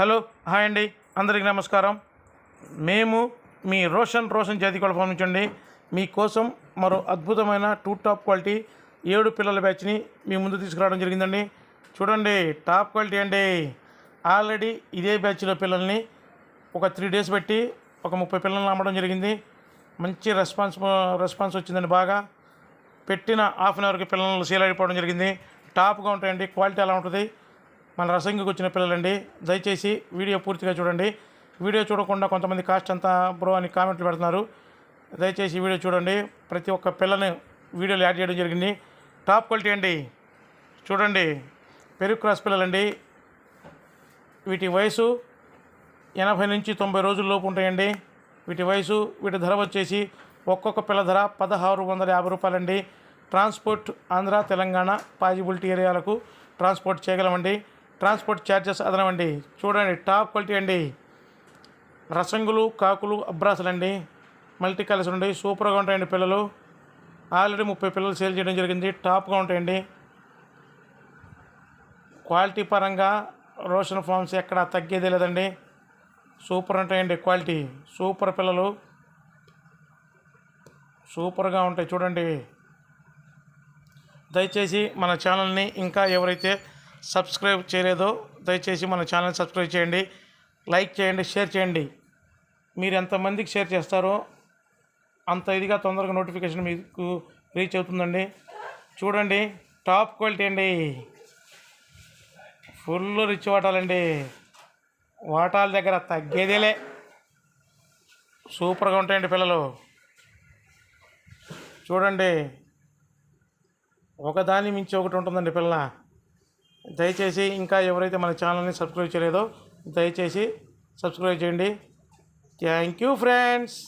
Hello hi అండి. అందరికీ నమస్కారం. మేము మీ రోషన్ రోషన్ జాతి కుల ఫామ్ నుంచి అండి. మీకోసం మరో అద్భుతమైన టూ టాప్ క్వాలిటీ ఏడు పిల్లల బ్యాచ్ని మీ ముందు తీసుకురావడం జరిగిందండి. చూడండి టాప్ క్వాలిటీ అండి. ఆల్రెడీ ఇదే బ్యాచ్లో పిల్లల్ని ఒక త్రీ డేస్ పెట్టి ఒక ముప్పై పిల్లల్ని అమ్మడం జరిగింది. మంచి రెస్పాన్స్ రెస్పాన్స్ వచ్చిందండి బాగా. పెట్టిన హాఫ్ అన్ అవర్కి పిల్లలు సేల్ అయిపోవడం జరిగింది. టాప్గా ఉంటాయండి క్వాలిటీ ఎలా ఉంటుంది? మన రసంగికి వచ్చిన పిల్లలండి దయచేసి వీడియో పూర్తిగా చూడండి. వీడియో చూడకుండా కొంతమంది కాస్ట్ అంతా బ్రో అని కామెంట్లు పెడుతున్నారు. దయచేసి వీడియో చూడండి. ప్రతి ఒక్క పిల్లని వీడియోలు యాడ్ చేయడం జరిగింది. టాప్ క్వాలిటీ అండి. చూడండి. పెరుగు క్రాస్ పిల్లలండి. వీటి వయసు ఎనభై నుంచి తొంభై రోజుల లోపు ఉంటాయండి. వీటి వయసు వీటి ధర వచ్చేసి ఒక్కొక్క పిల్ల ధర పదహారు వందల యాభై రూపాయలండి. ట్రాన్స్పోర్ట్ ఆంధ్ర తెలంగాణ పాజిబిలిటీ ఏరియాలకు ట్రాన్స్పోర్ట్ చేయగలమండి. ట్రాన్స్పోర్ట్ ఛార్జెస్ అదనమండి చూడండి టాప్ క్వాలిటీ అండి. రసంగులు కాకులు అబ్రాసులు అండి మల్టీ కలర్స్ ఉండి సూపర్గా ఉంటాయండి పిల్లలు. ఆల్రెడీ ముప్పై పిల్లలు సేల్ చేయడం జరిగింది. టాప్గా ఉంటాయండి. క్వాలిటీ పరంగా రోషన్ ఫార్మ్స్ ఎక్కడ తగ్గేదే లేదండి. సూపర్ ఉంటాయండి క్వాలిటీ. సూపర్ పిల్లలు. సూపర్గా ఉంటాయి చూడండి. దయచేసి మన ఛానల్ని ఇంకా ఎవరైతే సబ్స్క్రైబ్ చేయలేదో దయచేసి మన ఛానల్ సబ్స్క్రైబ్ చేయండి లైక్ చేయండి షేర్ చేయండి. మీరు ఎంతమందికి షేర్ చేస్తారో అంత ఇదిగా తొందరగా నోటిఫికేషన్ మీకు రీచ్ అవుతుందండి. చూడండి టాప్ క్వాలిటీ అండి. ఫుల్ రిచ్ వాటాలండి. వాటాల దగ్గర తగ్గేదేలే. సూపర్గా ఉంటాయండి పిల్లలు. చూడండి ఒకదాని మించి ఒకటి ఉంటుందండి పిల్ల దయచేసి ఇంకా ఎవరైతే మన ఛానల్ని సబ్స్క్రైబ్ చేయలేదో దయచేసి సబ్స్క్రైబ్ చేయండి. Thank you friends.